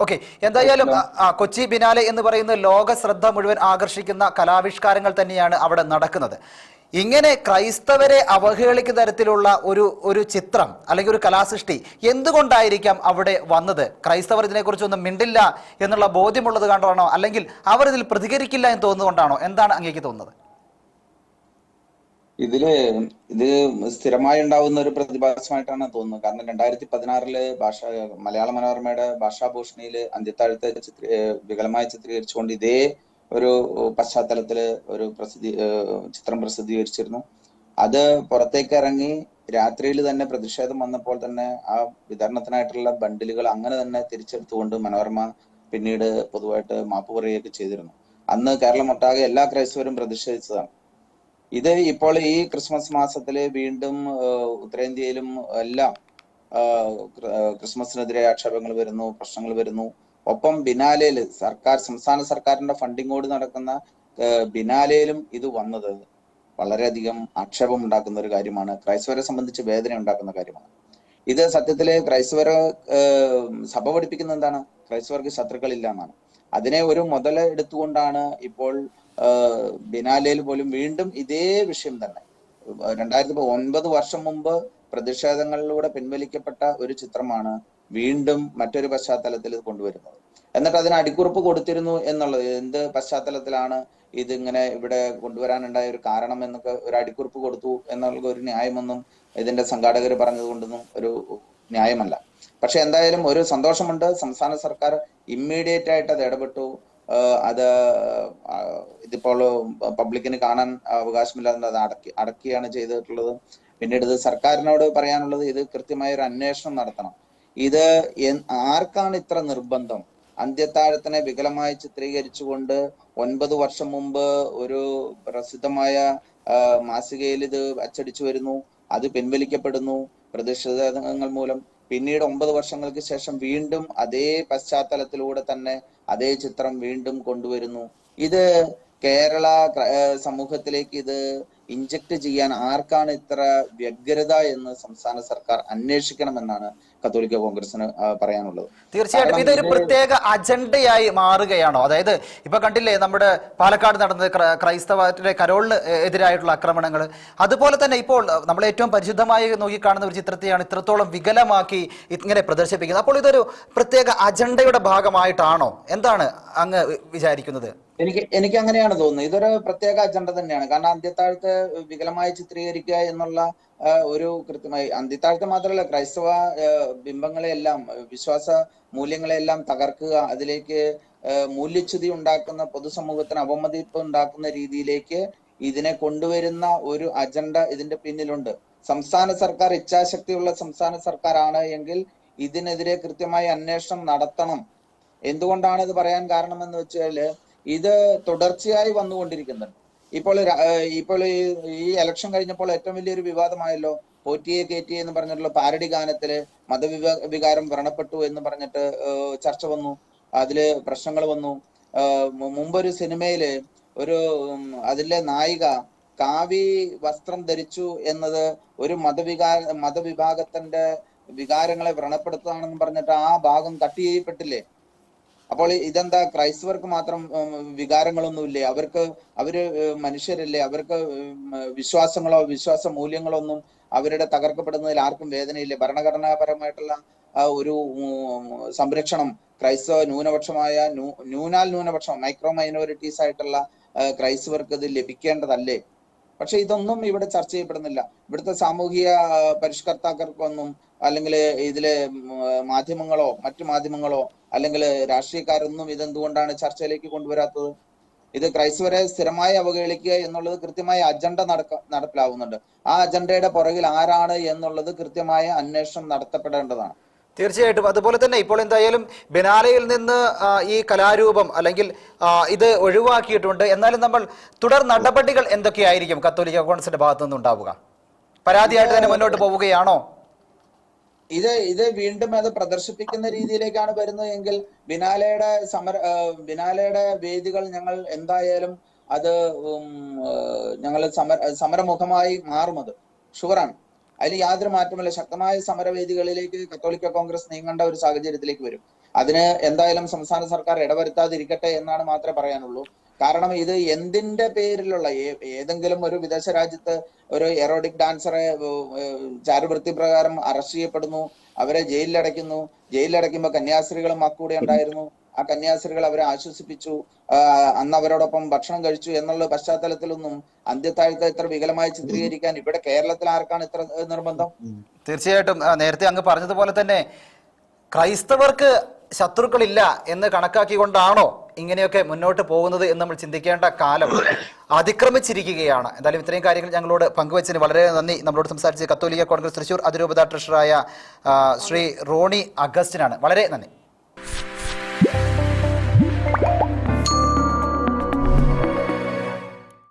Okay എന്തായാലും Kochi biennale എന്ന് പറയുന്ന ലോക ശ്രദ്ധ മുഴുവൻ ആകർഷിക്കുന്ന കലാവിഷ്കാരങ്ങൾ തന്നെയാണ് അവിടെ നടക്കുന്നത്. ഇങ്ങനെ ക്രൈസ്തവരെ അവഹേളിക്കുന്ന തരത്തിലുള്ള ഒരു ഒരു ചിത്രം അല്ലെങ്കിൽ ഒരു കലാസൃഷ്ടി എന്തുകൊണ്ടായിരിക്കാം അവിടെ വന്നത്? ക്രൈസ്തവർ ഇതിനെക്കുറിച്ചൊന്നും മിണ്ടില്ല എന്നുള്ള ബോധ്യമുള്ളത് കണ്ടാണോ അല്ലെങ്കിൽ അവർ ഇതിൽ പ്രതികരിക്കില്ല എന്ന് തോന്നുന്നുകൊണ്ടാണോ എന്താണ് അങ്ങേക്ക് തോന്നുന്നത്? ഇതിൽ ഇത് സ്ഥിരമായി ഉണ്ടാവുന്ന ഒരു പ്രതിഭാസമായിട്ടാണ് തോന്നുന്നത്. കാരണം രണ്ടായിരത്തി പതിനാറിൽ ഭാഷ മലയാള മനോരമയുടെ ഭാഷാഭൂഷണിയിൽ അന്ത്യത്താഴത്തെ ചിത്രീ വികലമായി ചിത്രീകരിച്ചുകൊണ്ട് ഇതേ ഒരു പശ്ചാത്തലത്തിൽ ഒരു പ്രസിദ്ധി ചിത്രം പ്രസിദ്ധീകരിച്ചിരുന്നു. അത് പുറത്തേക്ക് ഇറങ്ങി രാത്രിയിൽ തന്നെ പ്രതിഷേധം വന്നപ്പോൾ തന്നെ ആ വിതരണത്തിനായിട്ടുള്ള ബണ്ടിലുകൾ അങ്ങനെ തന്നെ തിരിച്ചെടുത്തുകൊണ്ട് മനോരമ പിന്നീട് പൊതുവായിട്ട് മാപ്പ് പറയുകയൊക്കെ ചെയ്തിരുന്നു. അന്ന് കേരളം ഒട്ടാകെ എല്ലാ ക്രൈസ്തവരും പ്രതിഷേധിച്ചതാണ്. ഇത് ഇപ്പോൾ ഈ ക്രിസ്മസ് മാസത്തിൽ വീണ്ടും ഉത്തരേന്ത്യയിലും എല്ലാം ക്രിസ്മസിനെതിരെ ആക്ഷേപങ്ങൾ വരുന്നു പ്രശ്നങ്ങൾ വരുന്നു. ഒപ്പം ബിനാലയിൽ സർക്കാർ സംസ്ഥാന സർക്കാരിന്റെ ഫണ്ടിങ്ങോട് നടക്കുന്ന ബിനാലയിലും ഇത് വന്നത് വളരെയധികം ആക്ഷേപം ഉണ്ടാക്കുന്ന ഒരു കാര്യമാണ്. ക്രൈസ്തവരെ സംബന്ധിച്ച് വേദന ഉണ്ടാക്കുന്ന കാര്യമാണ്. ഇത് സത്യത്തിൽ ക്രൈസ്തവരെ സഭ പഠിപ്പിക്കുന്ന എന്താണ്? ക്രൈസ്തവർക്ക് ശത്രുക്കളില്ല എന്നാണ്. അതിനെ ഒരു മുതൽ എടുത്തുകൊണ്ടാണ് ഇപ്പോൾ ബിനാലയിൽ പോലും വീണ്ടും ഇതേ വിഷയം തന്നെ. രണ്ടായിരത്തി ഒൻപത് വർഷം മുമ്പ് പ്രതിഷേധങ്ങളിലൂടെ പിൻവലിക്കപ്പെട്ട ഒരു ചിത്രമാണ് വീണ്ടും മറ്റൊരു പശ്ചാത്തലത്തിൽ ഇത് കൊണ്ടുവരുന്നത്. എന്നിട്ട് അതിന് അടിക്കുറിപ്പ് കൊടുത്തിരുന്നു എന്നുള്ളത് എന്ത് പശ്ചാത്തലത്തിലാണ് ഇതിങ്ങനെ ഇവിടെ കൊണ്ടുവരാനുണ്ടായ ഒരു കാരണം എന്നൊക്കെ ഒരു അടിക്കുറിപ്പ് കൊടുത്തു എന്നുള്ള ഒരു ന്യായമൊന്നും ഇതിന്റെ സംഘാടകർ പറഞ്ഞതുകൊണ്ടൊന്നും ഒരു ന്യായമല്ല. പക്ഷെ എന്തായാലും ഒരു സന്തോഷമുണ്ട്. സംസ്ഥാന സർക്കാർ ഇമ്മീഡിയറ്റ് ആയിട്ട് അത് ഇടപെട്ടു. അത് ഇതിപ്പോൾ പബ്ലിക്കിന് കാണാൻ അവകാശമില്ലാതെ അടക്കി അടക്കിയാണ് ചെയ്തിട്ടുള്ളത്. പിന്നീട് ഇത് സർക്കാരിനോട് പറയാനുള്ളത് ഇത് കൃത്യമായ ഒരു അന്വേഷണം നടത്തണം. ഇത് ആർക്കാണ് ഇത്ര നിർബന്ധം? അന്ത്യത്താഴത്തിനെ വികലമായി ചിത്രീകരിച്ചുകൊണ്ട് ഒൻപത് വർഷം മുമ്പ് ഒരു പ്രസിദ്ധമായ മാസികയിൽ ഇത് അച്ചടിച്ചു വരുന്നു. അത് പിൻവലിക്കപ്പെടുന്നു. പ്രതിഷേധങ്ങൾ മൂലം പിന്നീട് ഒമ്പത് വർഷങ്ങൾക്ക് ശേഷം വീണ്ടും അതേ പശ്ചാത്തലത്തിലൂടെ തന്നെ അതേ ചിത്രം വീണ്ടും കൊണ്ടുവരുന്നു. ഇത് കേരള ക്ര- സമൂഹത്തിലേക്ക് ഇത് ഇഞ്ചക്ട് ചെയ്യാൻ ആർക്കാണ് ഇത്ര വ്യഗ്രത എന്ന് സംസ്ഥാന സർക്കാർ അന്വേഷിക്കണമെന്നാണ് കത്തോലിക്ക കോൺഗ്രസിന് പറയാനുള്ളത്. തീർച്ചയായിട്ടും. ഇതൊരു പ്രത്യേക അജണ്ടയായി മാറുകയാണോ? അതായത് ഇപ്പൊ കണ്ടില്ലേ നമ്മുടെ പാലക്കാട് നടന്ന ക്ര- ക്രൈസ്തവരുടെ കരോളിന് എതിരായിട്ടുള്ള ആക്രമണങ്ങൾ. അതുപോലെ തന്നെ ഇപ്പോൾ നമ്മൾ ഏറ്റവും പരിശുദ്ധമായി നോക്കിക്കാണുന്ന ഒരു ചിത്രത്തെയാണ് ഇത്രത്തോളം വികലമാക്കി ഇങ്ങനെ പ്രദർശിപ്പിക്കുന്നത്. അപ്പോൾ ഇതൊരു പ്രത്യേക അജണ്ടയുടെ ഭാഗമായിട്ടാണോ? എന്താണ് അങ്ങ് വിചാരിക്കുന്നത്? എനിക്ക് എനിക്ക് അങ്ങനെയാണ് തോന്നുന്നത്. ഇതൊരു പ്രത്യേക അജണ്ട തന്നെയാണ്. കാരണം അന്ത്യത്താഴത്ത് വികലമായി ചിത്രീകരിക്കുക എന്നുള്ള ഒരു കൃത്യമായി. അന്തിത്താഴ്ത്ത മാത്രമല്ല ക്രൈസ്തവ ബിംബങ്ങളെയെല്ലാം വിശ്വാസ മൂല്യങ്ങളെയെല്ലാം തകർക്കുക അതിലേക്ക് മൂല്യച്യുതി ഉണ്ടാക്കുന്ന പൊതുസമൂഹത്തിന് അവമതിപ്പ് ഉണ്ടാക്കുന്ന രീതിയിലേക്ക് ഇതിനെ കൊണ്ടുവരുന്ന ഒരു അജണ്ട ഇതിന്റെ പിന്നിലുണ്ട്. സംസ്ഥാന സർക്കാർ ഇച്ഛാശക്തിയുള്ള സംസ്ഥാന സർക്കാരാണ് എങ്കിൽ ഇതിനെതിരെ കൃത്യമായി അന്വേഷണം നടത്തണം. എന്തുകൊണ്ടാണ് ഇത് പറയാൻ കാരണം എന്ന് വെച്ചാൽ ഇത് തുടർച്ചയായി വന്നുകൊണ്ടിരിക്കുന്നുണ്ട്. ഇപ്പോൾ ഇപ്പോൾ ഈ ഇലക്ഷൻ കഴിഞ്ഞപ്പോൾ ഏറ്റവും വലിയൊരു വിവാദമായല്ലോ. പോറ്റിയെ കയറ്റിയെ എന്ന് പറഞ്ഞിട്ടുള്ള പാരഡി ഗാനത്തിൽ മതവിവ വികാരം വ്രണപ്പെട്ടു എന്ന് പറഞ്ഞിട്ട് ചർച്ച വന്നു. അതിൽ പ്രശ്നങ്ങൾ വന്നു. മുമ്പൊരു സിനിമയിൽ ഒരു അതിലെ നായിക കാവി വസ്ത്രം ധരിച്ചു എന്നത് ഒരു മതവികാര മതവിഭാഗത്തിന്റെ വികാരങ്ങളെ വ്രണപ്പെടുത്തുകയാണെന്ന് പറഞ്ഞിട്ട് ആ ഭാഗം കട്ട് ചെയ്യപ്പെട്ടില്ലേ? അപ്പോൾ ഇതെന്താ? ക്രൈസ്തവർക്ക് മാത്രം വികാരങ്ങളൊന്നുമില്ലേ? അവർക്ക് അവർ മനുഷ്യരല്ലേ? അവർക്ക് വിശ്വാസങ്ങളോ വിശ്വാസ മൂല്യങ്ങളോ ഒന്നും അവരുടെ തകർക്കപ്പെടുന്നതിൽ ആർക്കും വേദനയില്ലേ. ഭരണഘടനാപരമായിട്ടുള്ള ഒരു സംരക്ഷണം ക്രൈസ്തവ ന്യൂനപക്ഷമായ ന്യൂ- ന്യൂനാൽ ന്യൂനപക്ഷം മൈക്രോ മൈനോറിറ്റീസ് ആയിട്ടുള്ള ക്രൈസ്തവർക്ക് ഇത് ലഭിക്കേണ്ടതല്ലേ? പക്ഷെ ഇതൊന്നും ഇവിടെ ചർച്ച ചെയ്യപ്പെടുന്നില്ല. ഇവിടുത്തെ സാമൂഹിക പരിഷ്കർത്താക്കൾക്കൊന്നും അല്ലെങ്കിൽ ഇതിലെ മാധ്യമങ്ങളോ മറ്റു മാധ്യമങ്ങളോ അല്ലെങ്കിൽ രാഷ്ട്രീയക്കാരൊന്നും ഇതെന്തുകൊണ്ടാണ് ചർച്ചയിലേക്ക് കൊണ്ടുവരാത്തത്? ഇത് ക്രൈസ്തവരെ സ്ഥിരമായി അവഹേളിക്കുക എന്നുള്ളത് കൃത്യമായ അജണ്ട നടക്ക നടപ്പിലാവുന്നുണ്ട്. ആ അജണ്ടയുടെ പുറകിൽ ആരാണ് എന്നുള്ളത് കൃത്യമായ അന്വേഷണം നടത്തപ്പെടേണ്ടതാണ്. തീർച്ചയായിട്ടും. അതുപോലെ തന്നെ ഇപ്പോൾ എന്തായാലും ബിനാലയിൽ നിന്ന് ഈ കലാരൂപം അല്ലെങ്കിൽ ഇത് ഒഴിവാക്കിയിട്ടുണ്ട്. എന്നാലും നമ്മൾ തുടർ നടപടികൾ എന്തൊക്കെയായിരിക്കും? കത്തോലിക്ക കോൺഗ്രസിന്റെ ഭാഗത്തു നിന്ന് ഉണ്ടാവുക പരാതിയായിട്ട് തന്നെ മുന്നോട്ട് പോവുകയാണോ? ഇത് ഇത് വീണ്ടും അത് പ്രദർശിപ്പിക്കുന്ന രീതിയിലേക്കാണ് വരുന്നത് എങ്കിൽ ബിനാലയുടെ സമര ബിനാലയുടെ വേദികൾ ഞങ്ങൾ എന്തായാലും അത് ഞങ്ങൾ സമര സമരമുഖമായി മാറും അത്. ഷുവറാണ് അതിൽ യാതൊരു മാറ്റമില്ല ശക്തമായ സമരവേദികളിലേക്ക് കത്തോലിക്ക കോൺഗ്രസ് നീങ്ങേണ്ട ഒരു സാഹചര്യത്തിലേക്ക് വരും. അതിന് എന്തായാലും സംസ്ഥാന സർക്കാർ ഇടവരുത്താതിരിക്കട്ടെ എന്നാണ് മാത്രമേ പറയാനുള്ളൂ. കാരണം ഇത് എന്തിന്റെ പേരിലുള്ള ഏതെങ്കിലും ഒരു വിദേശ രാജ്യത്ത് ഒരു എറോഡിക് ഡാൻസറെ ചാരുവൃത്തി പ്രകാരം അറസ്റ്റ് ചെയ്യപ്പെടുന്നു അവരെ ജയിലിലടയ്ക്കുന്നു ജയിലിലടയ്ക്കുമ്പോൾ കന്യാസ്ത്രീകളും മക്കൂടെ ഉണ്ടായിരുന്നു. ആ കന്യാസ്ത്രീകൾ അവരെ ആശ്വസിപ്പിച്ചു. അന്ന് അവരോടൊപ്പം ഭക്ഷണം കഴിച്ചു എന്നുള്ള പശ്ചാത്തലത്തിലൊന്നും അന്ത്യത്താഴ്ത്ത ഇത്ര വികലമായി ചിത്രീകരിക്കാൻ ഇവിടെ കേരളത്തിൽ ആർക്കാണ് ഇത്ര നിർബന്ധം? തീർച്ചയായിട്ടും. നേരത്തെ അങ്ങ് പറഞ്ഞതുപോലെ തന്നെ ക്രൈസ്തവർക്ക് ശത്രുക്കളില്ല എന്ന് കണക്കാക്കിക്കൊണ്ടാണോ ഇങ്ങനെയൊക്കെ മുന്നോട്ട് പോകുന്നത് എന്ന് നമ്മൾ ചിന്തിക്കേണ്ട കാലം അതിക്രമിച്ചിരിക്കുകയാണ്. എന്തായാലും ഇത്രയും കാര്യങ്ങൾ ഞങ്ങളോട് പങ്കുവച്ചതിന് വളരെ നന്ദി. നമ്മളോട് സംസാരിച്ച് കത്തോലിക്ക കോൺഗ്രസ് തൃശൂർ അതിരൂപത ട്രഷറായ ശ്രീ റോണി അഗസ്റ്റിനാണ്. വളരെ നന്ദി.